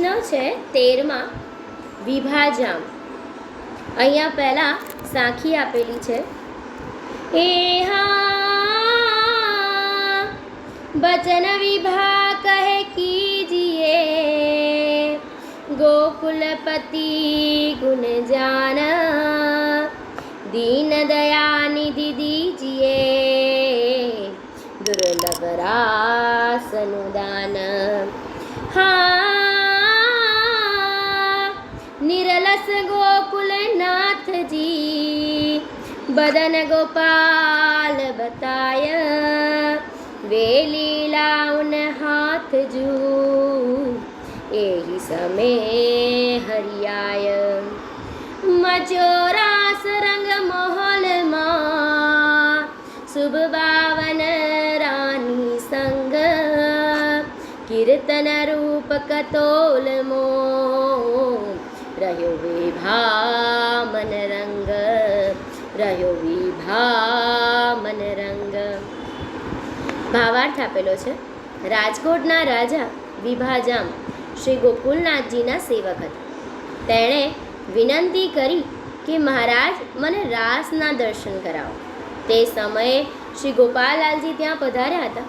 વૈષ્ણવ છે તેરમાં વિભાજામ અહીંયા પહેલાં સાખી આપેલી છે. એ હા બચન વિભા કહે કીજીએ, ગોકુલપતિ ગુણ જાન, દીન દયા નિધિ દીજીએ, દુર્લભ રાસનુદાન હા નિરલસ ગોકુલનાથજી, બદન ગોપાલ બતાય વે લીલાઉન હાથ જુ, એહી સમે હરિયાય. મચોરાસ રંગ મહોલમાં, શુભ બાવન રાની સંગ, કીર્તન રૂપ કતોલ મો રહ્યો વિભા મન રંગ રહ્યો વિભા મન રંગ ભાવાર્થ આપેલો છે, રાજકોટના રાજા વિભાજામ શ્રી ગોકુલનાથજીના સેવક હતા. તેણે વિનંતી કરી કે મહારાજ, મને રાસના દર્શન કરાવો. તે સમયે શ્રી ગોપાલલાલજી ત્યાં પધાર્યા હતા.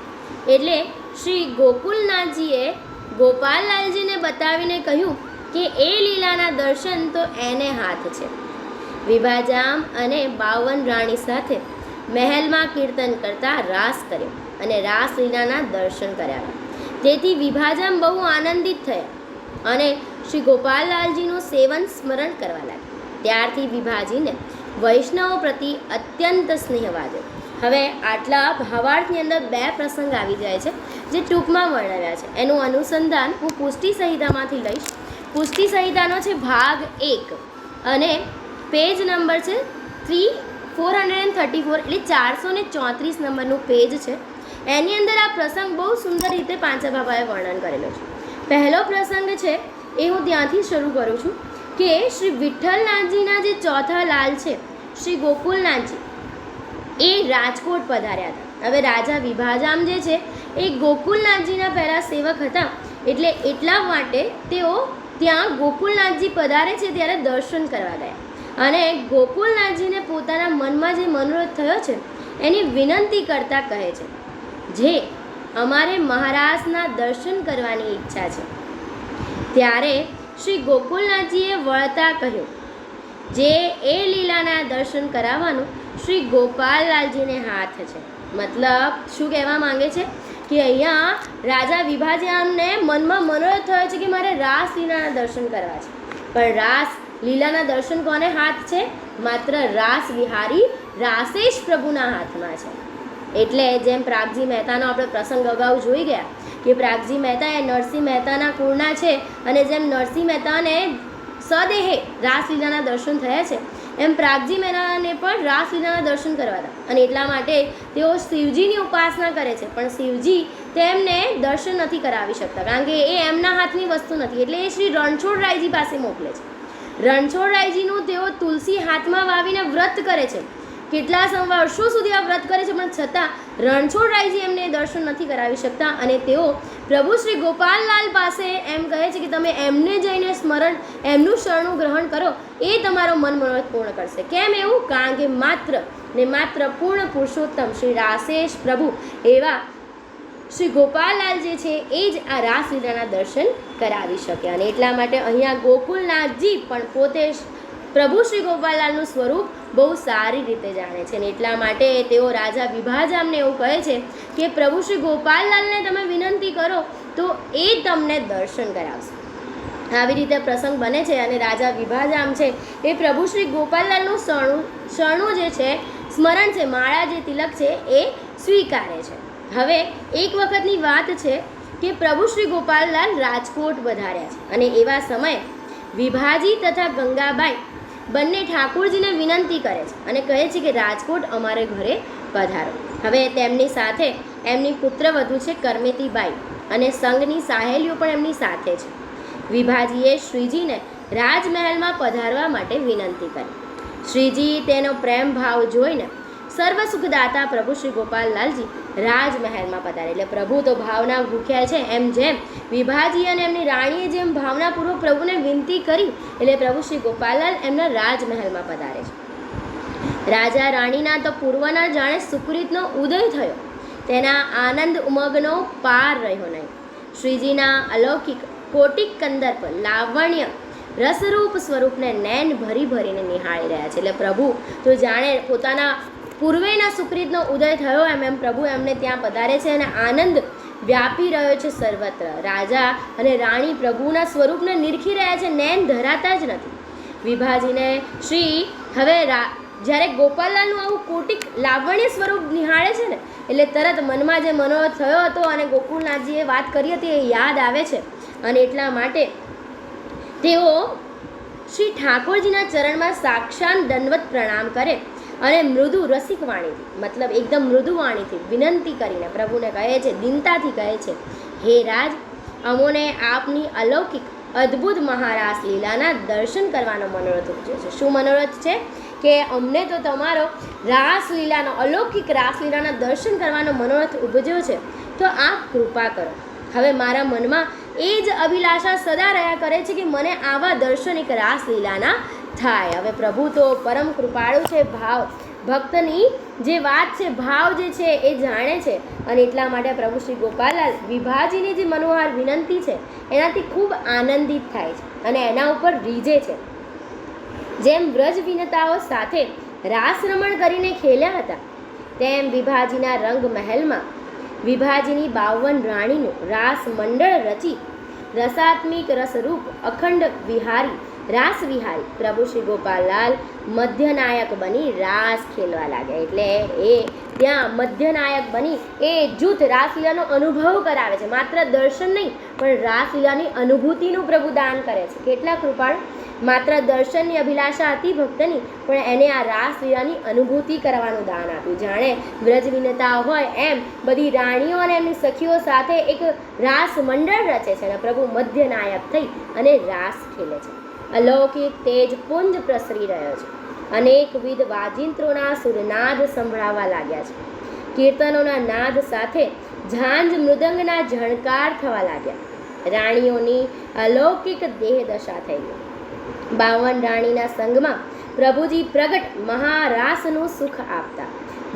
એટલે શ્રી ગોકુલનાથજીએ ગોપાલલાલજીને બતાવીને કહ્યું કે એ લીલાના દર્શન તો એને હાથ છે. વિભાજામ અને બાવન રાણી સાથે મહેલમાં કીર્તન કરતા રાસ કર્યો અને રાસલીલાના દર્શન કર્યા. તેથી વિભાજામ બહુ આનંદિત થયા અને શ્રી ગોપાલલાલજીનું સેવન સ્મરણ કરવા લાગ્યા. ત્યારથી વિભાજીને વૈષ્ણવો પ્રતિ અત્યંત સ્નેહ વાગ્યો હવે આટલા ભાવાર્થની અંદર બે પ્રસંગ આવી જાય છે જે ટૂંકમાં વર્ણવ્યા છે. એનું અનુસંધાન હું પુષ્ટિ સંહિતામાંથી લઈશ. પુષ્ટિ સંહિતાનો છે ભાગ એક. અને પેજ નંબર છે three four hundred and thirty four એટલે ચારસો ને ચોત્રીસ નંબરનું પેજ છે. એની અંદર આ પ્રસંગ બહુ સુંદર રીતે પાંચા બાબાએ વર્ણન કરેલો છે. પહેલો પ્રસંગ છે, એ હું ત્યાંથી શરૂ કરું છું, કે શ્રી વિઠ્ઠલનાથજીના જે ચોથા લાલ છે, શ્રી ગોકુલનાથજી, એ રાજકોટ પધાર્યા હતા. હવે રાજા વિભાજામ જે છે, એ ગોકુલનાથજીના પહેલાં સેવક હતા, એટલે એટલા માટે તેઓ ત્યાં ગોકુલનાથજી પધારે છે ત્યારે દર્શન કરવા ગયા. અને ગોકુલનાથજીને પોતાના મનમાં જે મનોરથ થયો છે, એની વિનંતી કરતા કહે છે, જે અમારે મહારાજના દર્શન કરવાની ઈચ્છા છે. ત્યારે શ્રી ગોકુલનાથજીએ વળતા કહ્યું, જે એ લીલાના દર્શન કરાવવાનું શ્રી ગોપાલલાલજીને હાથ છે. મતલબ શું કહેવા માંગે છે? કે અહીંયા રાજા વિભાજ્યામને મનમાં મનોરથ થયો છે કે મારે રાસ લીલાના દર્શન કરવા છે. પણ રાસ લીલાના દર્શન કોને હાથ છે? માત્ર રાસ વિહારી રાસેશ પ્રભુના હાથમાં છે. એટલે જેમ પ્રાગજી મહેતાનો આપણે પ્રસંગ અગાઉ જોઈ ગયા કે પ્રાગજી મહેતા એ નરસિંહ મહેતાના કુળના છે અને જેમ નરસિંહ મહેતાને સદેહે રાસલીલાના દર્શન થયા છે એમ પ્રાગજી મહેરાને પણ રાસલીલાના દર્શન કરવા હતા અને એટલા માટે તેઓ શિવજીની ઉપાસના કરે છે. પણ શિવજી તેમને દર્શન નથી કરાવી શકતા, કારણ કે એ એમના હાથની વસ્તુ નથી. એટલે એ શ્રી રણછોડરાયજી પાસે મોકલે છે. રણછોડરાયજીનું તેઓ તુલસી હાથમાં વાવીને વ્રત કરે છે. કેટલા સમ વર્ષો સુધી આ વ્રત કરે છે, પણ છતાં રણછોડરાયજી એમને દર્શન નથી કરાવી શકતા અને તેઓ પ્રભુ શ્રી ગોપાલલાલ પાસે એમ કહે છે કે તમે એમને જઈને સ્મરણ, એમનું શરણું ગ્રહણ કરો, એ તમારો મન મનોરથ પૂર્ણ કરશે. કેમ એવું? કારણ કે માત્ર ને માત્ર પૂર્ણ પુરુષોત્તમ શ્રી રાસેશ પ્રભુ એવા શ્રી ગોપાલલાલ જે છે, એ જ આ રાસલીલાના દર્શન કરાવી શકે. અને એટલા માટે અહીંયા ગોકુલનાથજી પણ પોતે પ્રભુ શ્રી ગોપાલલાલનું સ્વરૂપ બહુ સારી રીતે જાણે છે અને એટલા માટે તેઓ રાજા વિભાજામને એવું કહે છે કે, પ્રભુ શ્રી ગોપાલલાલને તમે વિનંતી કરો તો એ તમને દર્શન કરાવશે. આવી રીતે પ્રસંગ બને છે અને રાજા વિભાજામ છે એ પ્રભુ શ્રી ગોપાલલાલનું શરણું શરણું જે છે, સ્મરણ છે, માળા જે તિલક છે, એ સ્વીકારે છે. હવે એક વખતની વાત છે કે, પ્રભુ શ્રી ગોપાલલાલ રાજકોટ વધાર્યા છે અને એવા સમયે વિભાજી તથા ગંગાબાઈ બંને ઠાકોરજીને વિનંતી કરે છે અને કહે છે કે રાજકોટ અમારે ઘરે પધારો. હવે તેમની સાથે એમની પુત્રવધુ છે કરમેતીબાઈ અને સંઘની સાહેલીઓ પણ એમની સાથે છે. વિભાજીએ શ્રીજીને રાજમહેલમાં પધારવા માટે વિનંતી કરી. શ્રીજી તેનો પ્રેમ ભાવ જોઈને સર્વ સુખદાતા પ્રભુ શ્રી ગોપાલલાલજી રાજમહેલમાં પધારે. એટલે પ્રભુ તો ભાવના ભૂખ્યા છે એમ જેમ વિભાજી અને એમની રાણીએ જેમ ભાવનાપૂર્વક પ્રભુને વિનંતી કરી, એટલે પ્રભુ શ્રી ગોપાલલાલ એમના રાજમહેલમાં પધારે છે. રાજા રાણીના તો પૂર્વના જાણે સુકૃતનો ઉદય થયો. તેના આનંદ ઉમગનો પાર રહ્યો નહીં. શ્રીજીના અલૌકિક કોટિક કંદર લાવણ્ય રસરૂપ સ્વરૂપને નૈન ભરી ભરીને નિહાળી રહ્યા છે. એટલે પ્રભુ તો જાણે પોતાના પૂર્વેના સુકૃતનો ઉદય થયો એમ એમ પ્રભુ એમને ત્યાં પધારે છે અને આનંદ વ્યાપી રહ્યો છે સર્વત્ર. રાજા અને રાણી પ્રભુના સ્વરૂપને નિરખી રહ્યા છે નૈન ધરાતા જ નથી. વિભાજીને શ્રી હવે જ્યારે ગોપાલલાલનું આવું કોટિક લાવણ્ય સ્વરૂપ નિહાળે છે ને, એટલે તરત મનમાં જે મનોરથ થયો હતો અને ગોકુળનાથજીએ વાત કરી હતી એ યાદ આવે છે. અને એટલા માટે તેઓ શ્રી ઠાકોરજીના ચરણમાં સાક્ષાત દંડવત પ્રણામ કરે. અને મૃદુ રસિક વાણીથી મતલબ એકદમ મૃદુ વાણીથી વિનંતી કરીને પ્રભુને કહે છે, દિનતાથી કહે છે, હે રાજ, અમોને આપની અલૌકિક અદ્ભુત મહારાસ લીલાના દર્શન કરવાનો મનોરથ ઉપજ્યો છે. શું મનોરથ છે? કે અમને તો તમારો રાસલીલાનો અલૌકિક રાસલીલાના દર્શન કરવાનો મનોરથ ઉપજ્યો છે, તો આપ કૃપા કરો. હવે મારા મનમાં એ જ અભિલાષા સદા રહ્યા કરે છે કે મને આવા દર્શન એક રાસલીલાના થાય. હવે પ્રભુ તો પરમ કૃપાળુ છે, ભાવ. ભક્તની જે વાત છે, ભાવ જે છે, એ જાણે છે. અને એટલા માટે પ્રભુ શ્રી ગોપાલાલ વિભાજીની જે મનોહાર વિનંતી છે, એનાથી ખૂબ આનંદિત થાય છે અને એના ઉપર રીજે છે. જેમ વ્રજ વિનતાઓ સાથે રાસ રમણ કરીને ખેલ્યા હતા, તેમ વિભાજીના રંગ મહેલમાં વિભાજીની બાવન રાણીનું રાસ મંડળ રચી, રસાત્મિક રસરૂપ અખંડ વિહારી રાસ વિહારી પ્રભુ શ્રી ગોપાલલાલ મધ્યનાયક બની રાસ ખેલવા લાગ્યા. એટલે એ ત્યાં મધ્યનાયક બની એ જૂથ રાસલીલાનો અનુભવ કરાવે છે. માત્ર દર્શન નહીં, પણ રાસલીલાની અનુભૂતિનું પ્રભુ દાન કરે છે. કેટલા કૃપાળ. માત્ર દર્શનની અભિલાષા હતી ભક્તની, પણ એને આ રાસલીલાની અનુભૂતિ કરવાનું દાન આપ્યું. જાણે વ્રજ વિનતા હોય એમ બધી રાણીઓ અને એમની સખીઓ સાથે એક રાસ મંડળ રચે છે અને પ્રભુ મધ્યનાયક થઈ અને રાસ ખેલે છે. અલૌકિક તેજ પુંજ પ્રસરી રહ્યો છે. અનેકવિધ વાજિંત્રોના સુરનાદ સંભળાવા લાગ્યા છે. કીર્તનોના નાદ સાથે ઝાંઝ મૃદંગના ઝણકાર થવા લાગ્યા. રાણીઓની અલૌકિક દેહદશા થઈ ગઈ. બાવન રાણીના સંગમાં પ્રભુજી પ્રગટ મહારાસનું સુખ આપતા.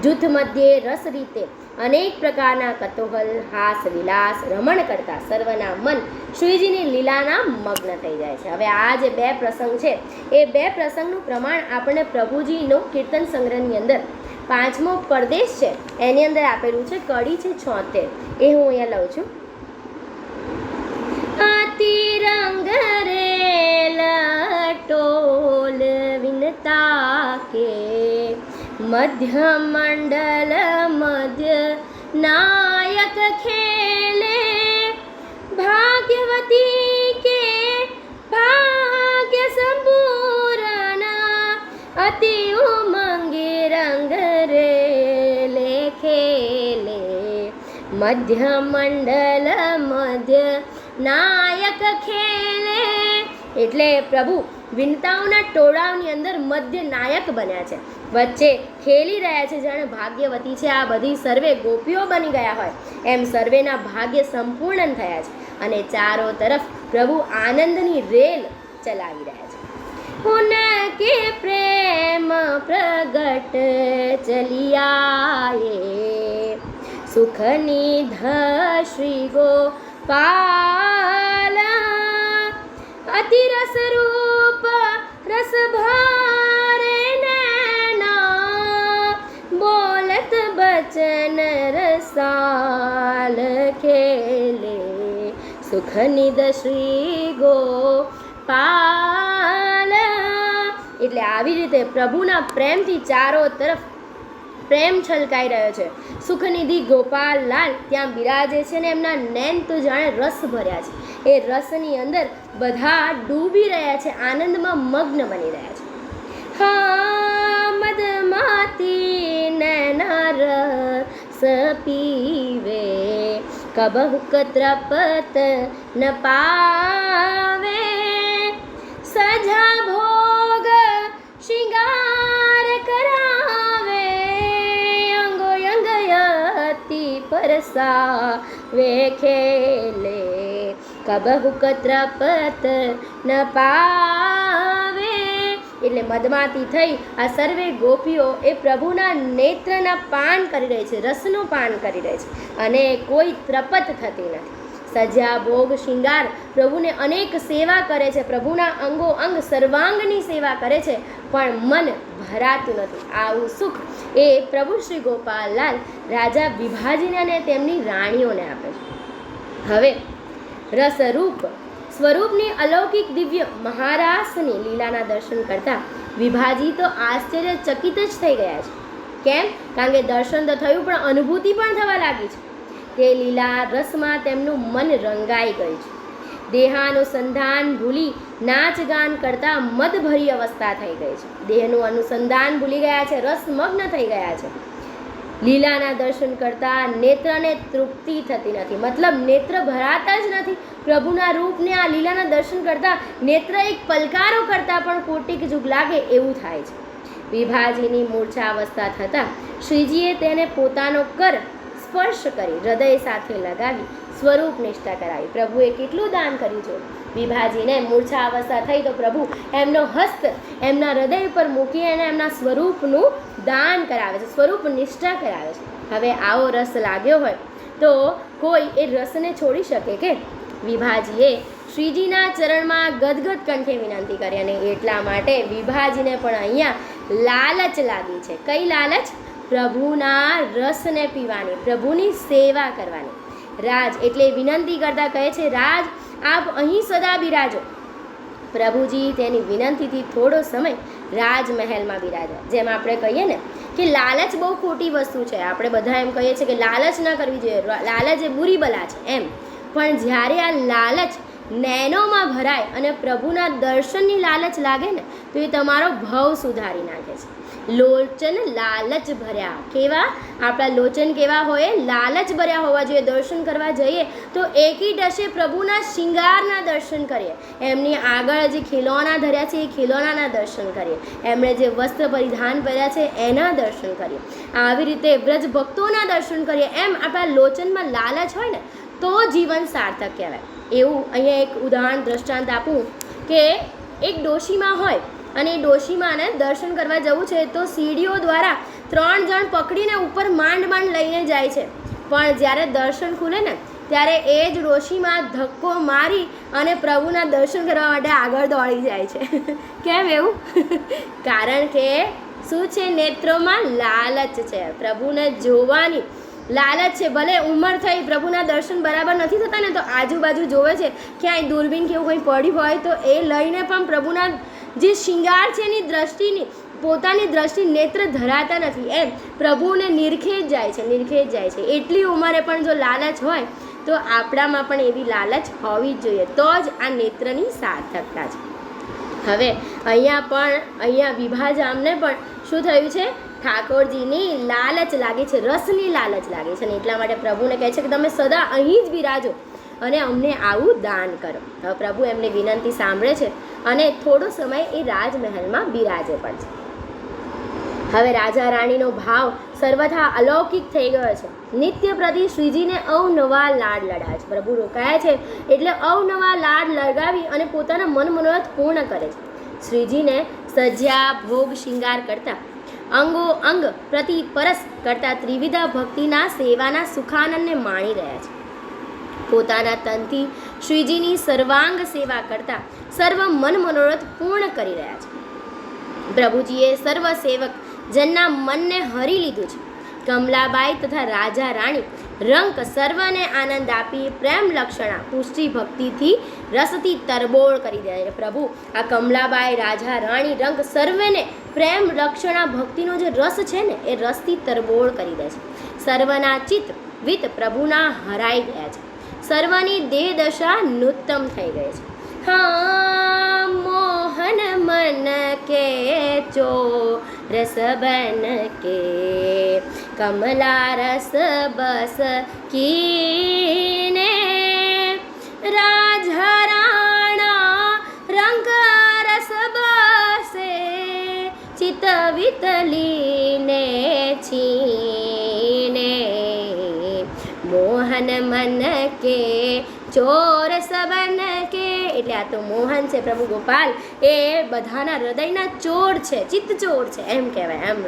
જૂથ મધ્યે રસ રીતે અનેક પ્રકારના કતોહલ, હાસ, વિલાસ, રમણ કરતા સર્વના મન શ્રીજીની લીલાના મગ્ન થઈ જાય છે. હવે આ જે બે પ્રસંગ છે, એ બે પ્રસંગનું પ્રમાણ આપણને પ્રભુજીનો કીર્તન સંગ્રહની અંદર પાંચમો પરદેશ છે, એની અંદર આપેલું છે, કડી છે છોતેર. એ હું અહીંયા લઉં છું. તિરંગ રે લટોલ વિનતા કે મધ્ય મંડલ મધ્ય નાયક ખેલે ભાગ્યવતી કે ભાગ્ય સંપૂર્ણ અતિ ઉમંગે રંગ રેલે ખેલે મધ્યમંડલ મધ્ય નાયક ખેલે એટલે પ્રભુ વિનતાઓના ટોળાઓની અંદર મધ્ય નાયક બન્યા છે. વચ્ચે ખેલી રહ્યા છે જાણે ભાગ્યવતી છે. આ બધી સર્વે ગોપીઓ બની ગયા હોય. એમ સર્વેના ભાગ્ય સંપૂર્ણ થયા છે અને ચારો તરફ પ્રભુ આનંદની રેલ ચલાવી રહ્યા છે. ઉનકે પ્રેમ પ્રગટ ચલિયાએ? સુખની શ્રી ગોપાલ. અતિ રસ રસ ભારે નૈના, બોલત બચન રસાલ ખેલે. સુખનિદ શ્રી ગો પાલ. એટલે આવી રીતે પ્રભુના પ્રેમથી ચારો તરફ પ્રેમ છલકાઈ રહ્યો છે. સુખનિધિ ગોપાલલાલ ત્યાં બિરાજે છે ને એમના નૈન તો જાણે રસ ભર્યા છે. એ રસની અંદર બધા ડૂબી રહ્યા છે, આનંદમાં મગ્ન બની રહ્યા છે. હા, મદમાતી નૈના સપીવે પીવે, કબહુ કત્રપત ન પાવે. સજા ભોગ શિંગાર બરસાવે વેખેલે કબહુ કત્રપત ન પાવે એટલે મદમાતી થઈ આ સર્વે ગોપીઓ એ પ્રભુના નેત્રના પાન કરી રહી છે, રસનું પાન કરી રહી છે અને કોઈ ત્રપત થતી નથી. સજ્જા ભોગ, શિંગાર પ્રભુને અનેક સેવા કરે છે. પ્રભુના અંગો અંગ સર્વાંગની સેવા કરે છે, પણ મન ભરાતું નથી. આવું સુખ એ પ્રભુ શ્રી ગોપાલલાલ રાજા વિભાજીને અને તેમની રાણીઓને આપે છે. હવે રસરૂપ સ્વરૂપની અલૌકિક દિવ્ય મહારાસની લીલાના દર્શન કરતા વિભાજી તો આશ્ચર્યચકિત જ થઈ ગયા છે. કેમ? કારણ કે દર્શન તો થયું, પણ અનુભૂતિ પણ થવા લાગી છે. તે લીલા રસમાં તેમનું મન રંગાઈ ગયું. છે દેહાનુસંધાન ભૂલી નાચ ગાન કરતા મદભરી અવસ્થા થઈ ગઈ છે. દેહનું અનુસંધાન ભૂલી ગયા છે રસમગ્ન થઈ ગયા છે. લીલાના દર્શન કરતા નેત્રને તૃપ્તિ થતી નથી. મતલબ નેત્ર ભરાતા જ નથી. પ્રભુના રૂપને આ લીલાના દર્શન કરતા નેત્ર એક પલકારો કરતા પણ કોટિક જુગ લાગે એવું થાય છે. વિભાજીની મૂર્છા અવસ્થા થતાં શ્રીજીએ તેને પોતાનો કર સ્પર્શ કરી હૃદય સાથે લગાવી સ્વરૂપ નિષ્ઠા કરાવી. પ્રભુએ કેટલું દાન કર્યું છે? વિભાજીને મૂર્છા અવસ્થા થઈ તો પ્રભુ એમનો હસ્ત એમના હૃદય પર મૂકી અને એમના સ્વરૂપનું દાન કરાવે છે, સ્વરૂપ નિષ્ઠા કરાવે છે. હવે આવો રસ લાગ્યો હોય તો કોઈ એ રસને છોડી શકે કે? વિભાજીએ શ્રીજીના ચરણમાં ગદગદ કંઠે વિનંતી કરી અને એટલા માટે વિભાજીને પણ અહીંયા લાલચ લાગી છે. કઈ લાલચ? પ્રભુના રસને પીવાની, પ્રભુની સેવા કરવાની. રાજ એટલે વિનંતી કરતા કહે છે, રાજ, આપ અહીં સદા બિરાજો. પ્રભુજી તેની વિનંતીથી થોડો સમય રાજમહેલમાં બિરાજો જેમ આપણે કહીએ ને કે લાલચ બહુ ખોટી વસ્તુ છે. આપણે બધા એમ કહીએ છીએ કે લાલચ ના કરવી જોઈએ. લાલચ એ બુરી બલા છે, એમ. પણ જ્યારે આ લાલચ નૈનોમાં ભરાય અને પ્રભુના દર્શનની લાલચ લાગે ને, તો એ તમારો ભાવ સુધારી નાખે છે. લોચન લાલચ ભર્યા. કેવા? આપણા લોચન કેવા હોય? લાલચ ભર્યા હોવા જોઈએ, દર્શન કરવા જઈએ તો એકી ટશે પ્રભુના શિંગારના દર્શન કરીએ. એમની આગળ જે ખિલોના ધર્યા છે, એ ખિલોનાના દર્શન કરીએ. એમણે જે વસ્ત્ર પરિધાન કર્યા છે, એના દર્શન કરીએ. આવી રીતે વ્રજ ભક્તોના દર્શન કરીએ. એમ આપણા લોચનમાં લાલચ હોય ને, તો જીવન સાર્થક કહેવાય. એવું અહીંયા એક ઉદાહરણ દ્રષ્ટાંત આપું કે એક ડોશીમાં હોય અને ડોશીમાને દર્શન કરવા જવું છે, તો સીડીઓ દ્વારા ત્રણ જણ પકડીને ઉપર માંડ માંડ લઈને જાય છે. પણ જ્યારે દર્શન ખુલે ને, ત્યારે એ જ ડોશીમાં ધક્કો મારી અને પ્રભુના દર્શન કરવા માટે આગળ દોડી જાય છે. કેમ એવું? કારણ કે શું છે, નેત્રોમાં લાલચ છે. પ્રભુને જોવાની લાલચ છે. ભલે ઉંમર થઈ પ્રભુના દર્શન બરાબર નથી થતા ને, તો આજુબાજુ જોવે છે. ક્યાંય દૂરબીન કે એવું કંઈ પડ્યું હોય તો એ લઈને પણ પ્રભુના જે શિંગાર છે એની દ્રષ્ટિની, પોતાની દ્રષ્ટિ નેત્ર ધરાતા નથી. એમ પ્રભુને નિરખેજ જાય છે, નિરખેજ જાય છે. એટલી ઉંમરે પણ જો લાલચ હોય, તો આપણામાં પણ એવી લાલચ હોવી જ જોઈએ. તો જ આ નેત્રની સાર્થકતા છે. હવે અહીંયા પણ, અહીંયા વિભાજામને પણ શું થયું છે? ઠાકોરજીની લાલચ લાગે છે, રસની લાલચ લાગે છે. ને એટલા માટે પ્રભુને કહે છે કે તમે સદા અહીં જ બિરાજો. અને અમને આવું દાન કરો. હવે પ્રભુ એમની વિનંતી સાંભળે છે અને થોડો સમય એ રાજમહેલમાં બિરાજે પણ છે. હવે રાજા રાણીનો ભાવ સર્વથા અલૌકિક થઈ ગયો છે. નિત્ય પ્રતિ શ્રીજીને અવનવા લાડ લડાય છે. પ્રભુ રોકાયા છે એટલે અવનવા લાડ લગાવી અને પોતાના મન મનોરથ પૂર્ણ કરે છે. શ્રીજીને સજ્યા ભોગ, શિંગાર કરતા, અંગો, અંગ પ્રતિ પરસ કરતા ત્રિવિધા ભક્તિના, સેવાના, સુખાનંદને માણી રહ્યા છે. પોતાના તનથી શ્રીજીની સર્વાંગ સેવા કરતા સર્વ મન મનોરથ પૂર્ણ કરી રહ્યા છે. પ્રભુજીએ સર્વ સેવક જનના મનને હરી લીધું છે. કમલાબાઈ તથા રાજા રાણી રંક સર્વને આનંદ આપી પ્રેમ લક્ષણા પુષ્ટિ ભક્તિથી રસથી તરબોળ કરી દે છે. પ્રભુ, આ કમલાબાઈ, રાજા રાણી રંગ સર્વેને પ્રેમ લક્ષણા ભક્તિનો જે રસ છે ને, એ રસથી તરબોળ કરી દે છે. સર્વના ચિત્ત વિત પ્રભુના હરાઈ ગયા છે. સર્વની દેહ દશા નૂતમ થઈ ગઈ છે. હા, મોહન મન કે ચો, રસ બન કે, કમલા રસ બસ કીને. રાજહરાણા રંગ રસ બસે ચિત વિતલીને છીને મન કે ચોર સબન કે એટલે આ તો મોહન છે પ્રભુ ગોપાલ. એ બધાના હૃદયના ચોર છે, ચિત્ત ચોર છે, એમ કહેવાય, એમ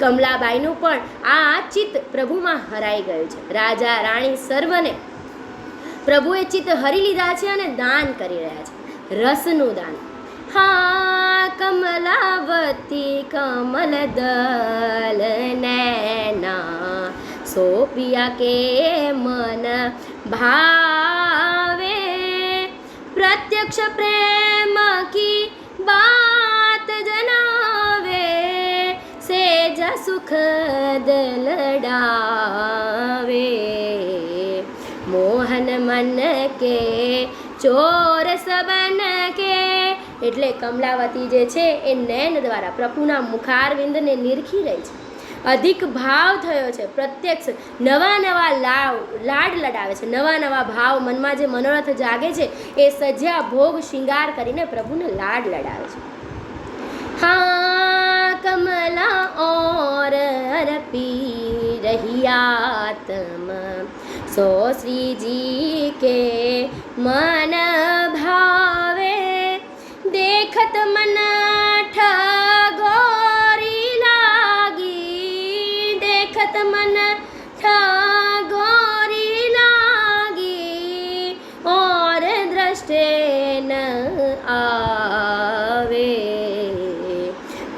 કમલાબાઈનું પણ આ ચિત્ત પ્રભુમાં હરાઈ ગયું છે. રાજા, રાણી સર્વને પ્રભુએ ચિત્ત હરી લીધા છે અને દાન કરી રહ્યા છે. રસનું દાન. હા, કમલાવતી કમલ દલ નૈના સોપિયા કે મન ભાવે? પ્રત્યક્ષ પ્રેમ કી બાત જનાવે સેજ સુખદ લડાવે? મોહન મન કે, ચોર સબન કે? એટલે કમલાવતી જે છે એ નયન દ્વારા પ્રભુના મુખારવિંદને નિરખી રહી છે. અધિક ભાવ થયો છે પ્રત્યક્ષ નવા નવા લાવ લાડ લડાવે છે નવા નવા ભાવ મનમાં જે મનોરથ જાગે છે એ સજ્યા ભોગ શિંગાર કરીને પ્રભુને લાડ લડાવે છે हाँ कमला और अरपी रही आत्म सो श्री जी के मन भावे देखत मन आवे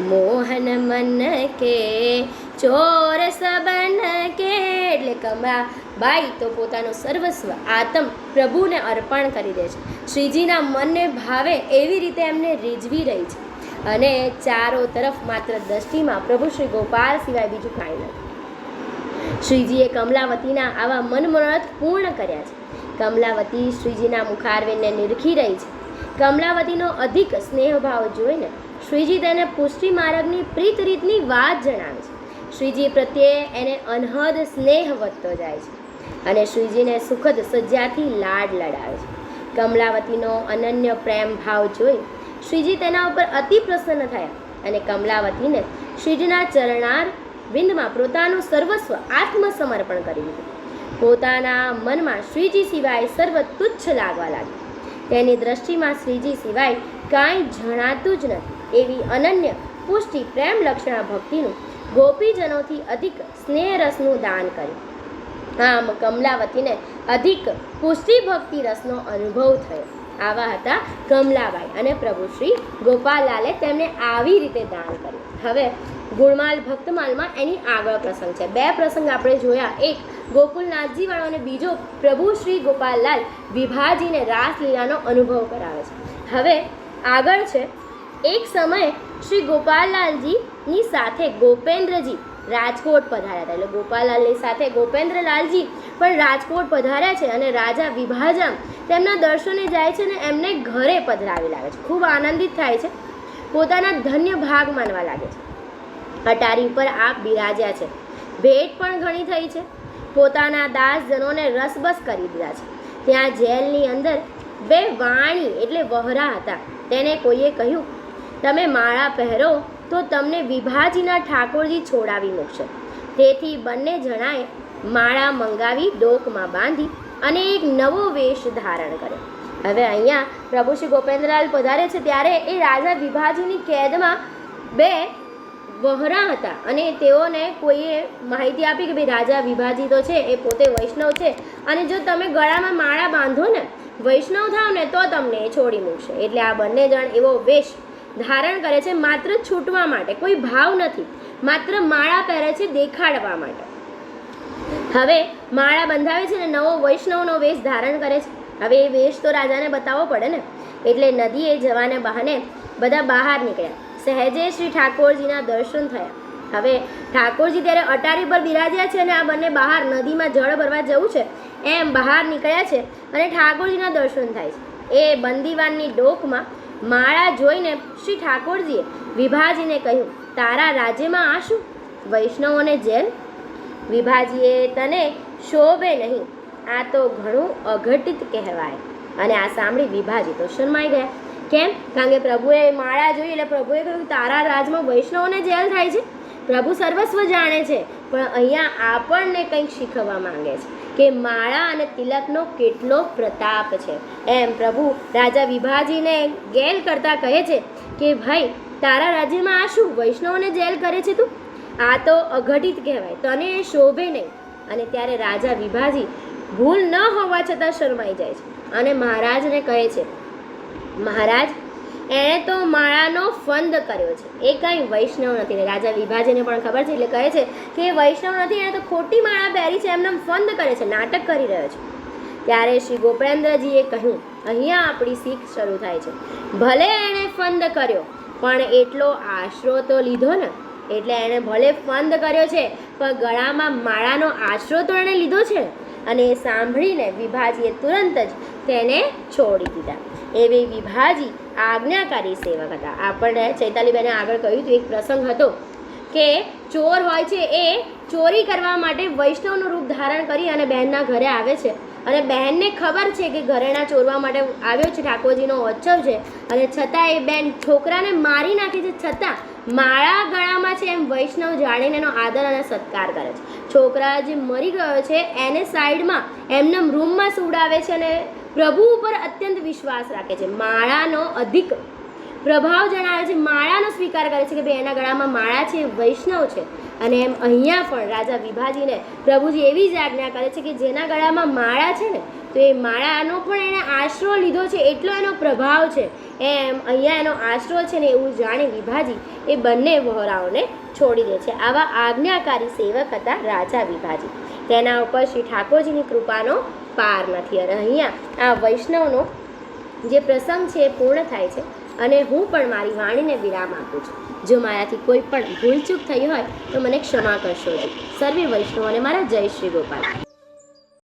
મોહન મન કે ચોર સબન કે એટલે કમળા બાઈ તો પોતાનું સર્વસ્વ આતમ પ્રભુને અર્પણ કરી દે છે. શ્રીજીના મનને ભાવે એવી રીતે એમને રીઝવી રહી છે. અને ચારો તરફ માત્ર દ્રષ્ટિમાં પ્રભુ શ્રી ગોપાલ સિવાય બીજું કાંઈ નથી. શ્રીજીએ કમલાવતીના આવા મનમનોરથ પૂર્ણ કર્યા છે. કમલાવતી શ્રીજીના મુખારવેને નિરખી રહી છે. કમલાવતીનો અધિક સ્નેહભાવ જોઈને શ્રીજી તેને પુષ્ટિ માર્ગની પ્રીત રીતની વાત જણાવે છે. શ્રીજી પ્રત્યે એને અનહદ સ્નેહ વધતો જાય છે અને શ્રીજીને સુખદ સજ્જાથી લાડ લડાવે છે. કમલાવતીનો અનન્ય પ્રેમ ભાવ જોઈ શ્રીજી તેના ઉપર અતિ પ્રસન્ન થયા અને કમલાવતીને શ્રીજીના ચરણાર વિંદમાં પોતાનું સર્વસ્વ આત્મસમર્પણ કરી દીધું. પોતાના મનમાં શ્રીજી સિવાય સર્વ તુચ્છ લાગવા લાગ્યું. તેની દ્રષ્ટિમાં શ્રીજી સિવાય કાંઈ જણાતું જ નથી. એવી અનન્ય પુષ્ટિ પ્રેમ લક્ષણા ભક્તિનું ગોપીજનોથી અધિક સ્નેહ રસનું દાન કર્યું. આમ કમલાવતીને અધિક પુષ્ટિ ભક્તિ રસનો અનુભવ થયો. આવા હતા કમલાબાઈ અને પ્રભુ શ્રી ગોપાલલાલે તેમને આવી રીતે દાન કર્યું. હવે ગુણમાલ ભક્તમાલમાં એની આગળ પ્રસંગ છે. બે પ્રસંગ આપણે જોયા. એક ગોકુલનાથજીવાળો અને બીજો પ્રભુ શ્રી ગોપાલલાલ વિભાજીને રાસલીલાનો અનુભવ કરાવે છે. હવે આગળ છે. એક સમયે શ્રી ગોપાલલાલજીની સાથે ગોપેન્દ્રજી રાજકોટ પધાર્યા હતા. એટલે ગોપાલાલની સાથે ગોપેન્દ્રલાલજી પણ રાજકોટ પધાર્યા છે અને રાજા વિભાજમ તેમના દર્શને જાય છે અને એમને ઘરે પધરાવી લાગે છે. ખૂબ આનંદિત થાય છે. પોતાના ધન્ય ભાગ માનવા લાગે છે. અટારી ઉપર આપ બિરાજ્યા છે. ભેટ પણ ઘણી થઈ છે. પોતાના દાસજનોને રસબસ કરી દીધા છે. ત્યાં જેલની અંદર બે વાણી એટલે વહરા હતા. તેને કોઈએ કહ્યું, તમે માળા પહેરો તો તમને વિભાજીના ઠાકોરજી છોડાવી મૂકશે. તેથી બંને જણાએ માળા મંગાવી ડોકમાં બાંધી અને એક નવો વેશ ધારણ કર્યો. હવે અહીંયા પ્રભુ શ્રી ગોપેન્દ્રલાલ પધારે છે ત્યારે એ રાજા વિભાજીની કેદમાં બે વહરા હતા અને તેઓને કોઈએ માહિતી આપી કે ભાઈ રાજા વિભાજી તો છે, એ પોતે વૈષ્ણવ છે અને જો તમે ગળામાં માળા બાંધો ને, વૈષ્ણવ થાવ ને તો તમને એ છોડી મૂકશે. એટલે આ બંને જણ એવો વેશ ધારણ કરે છે માત્ર છૂટવા માટે, કોઈ ભાવ નથી, માત્ર માળા પહેરે છે દેખાડવા માટે. હવે માળા બંધાવે છે ને નવો વૈષ્ણવનો વેશ ધારણ કરે છે. હવે એ વેશ તો રાજાને બતાવવો પડે ને. એટલે નદીએ જવાને બહાને બધા બહાર નીકળ્યા. સહેજે શ્રી ઠાકોરજીના દર્શન થયા. હવે ઠાકોરજી ત્યારે અટારી પર બિરાજ્યા છે અને આ બંને બહાર નદીમાં જળ ભરવા જવું છે. એમ બહાર નીકળ્યા છે અને ઠાકોરજીના દર્શન થાય છે. એ બંદીવાનની ડોકમાં માળા જોઈને શ્રી ઠાકોરજીએ વિભાજીને કહ્યું, તારા રાજ્યમાં આ શું? વૈષ્ણવોને જેલ? વિભાજીએ તને શોભે નહીં. આ તો ઘણું અઘટિત કહેવાય. અને આ સાંભળી વિભાજી તો શરમાઈ ગયા. કેમ? કારણ કે પ્રભુએ માળા જોઈ એટલે પ્રભુએ કહ્યું, તારા રાજમાં વૈષ્ણવોને જેલ થાય છે? પ્રભુ સર્વસ્વ જાણે છે, પણ અહીંયા આપણને કંઈક શીખવવા માંગે છે. કે માળા અને તિલકનો કેટલો પ્રતાપ છે. એમ પ્રભુ રાજા વિભાજીને ગેલ કરતા કહે છે કે, ભાઈ, તારા રાજ્યમાં આ શું વૈષ્ણવને જેલ કરે છે તું? આ તો અઘટિત કહેવાય, તને એ શોભે નહીં. અને ત્યારે રાજા વિભાજી ભૂલ ન હોવા છતાં શરમાઈ જાય છે અને મહારાજને કહે છે, મહારાજ એણે તો માળાનો ફંદ કર્યો છે. એ કાંઈ વૈષ્ણવ નથી ને રાજા વિભાજીને પણ ખબર છે એટલે કહે છે કે એ વૈષ્ણવ નથી, એણે તો ખોટી માળા પહેરી છે એમને ફંદ કરે છે, નાટક કરી રહ્યો છે. ત્યારે શ્રી ગોપેન્દ્રજીએ કહ્યું, અહીંયા આપણી શીખ શરૂ થાય છે. ભલે એણે ફંદ કર્યો, પણ એટલો આશરો તો લીધો ને. એટલે એણે ભલે ફંદ કર્યો છે, પણ ગળામાં માળાનો આશરો તો એણે લીધો છે અને એ સાંભળીને વિભાજીએ તુરંત જ તેને છોડી દીધા. એવી વિભાજી આજ્ઞાકારી સેવક હતા. આપણને ચૈતાલીબેને આગળ કહ્યું હતું, એક પ્રસંગ હતો કે ચોર હોય છે એ ચોરી કરવા માટે વૈષ્ણવનું રૂપ ધારણ કરી અને બહેનના ઘરે આવે છે. અને બહેનને ખબર છે કે ઘરેણા ચોરવા માટે આવ્યો છે, ઠાકોરજીનો ઓત્સવ છે. અને છતાં એ બેન છોકરાને મારી નાખે છે, છતાં માળા ગળામાં છે એમ વૈષ્ણવ જાણીને એનો આદર અને સત્કાર કરે છે. છોકરા જે મરી ગયો છે, એને સાઈડમાં એમને રૂમમાં સુવડાવે છે અને પ્રભુ ઉપર અત્યંત વિશ્વાસ રાખે છે. માળાનો અધિક પ્રભાવ જણાવે છે. માળાનો સ્વીકાર કરે છે કે ભાઈ એના ગળામાં માળા છે, વૈષ્ણવ છે. અને એમ અહીંયા પણ રાજા વિભાજીને પ્રભુજી એવી જ આજ્ઞા કરે છે કે જેના ગળામાં માળા છે ને, તો એ માળાનો પણ એણે આશરો લીધો છે. એટલો એનો પ્રભાવ છે. એમ અહીંયા એનો આશરો છે ને એવું જાણી વિભાજી એ બંને વહોરાઓને છોડી દે છે. આવા આજ્ઞાકારી સેવક હતા રાજા વિભાજી. તેના ઉપર શ્રી ઠાકોરજીની કૃપાનો પાર નથી અને અહીંયા, આ વૈષ્ણવનો જે પ્રસંગ છે એ પૂર્ણ થાય છે અને હું પણ મારી વાણીને વિરામ આપું છું. જો મારાથી કોઈ પણ ભૂલચૂક થઈ હોય તો મને ક્ષમા કરશો સર્વે વૈષ્ણવ અને મારા જય શ્રી ગોપાલ.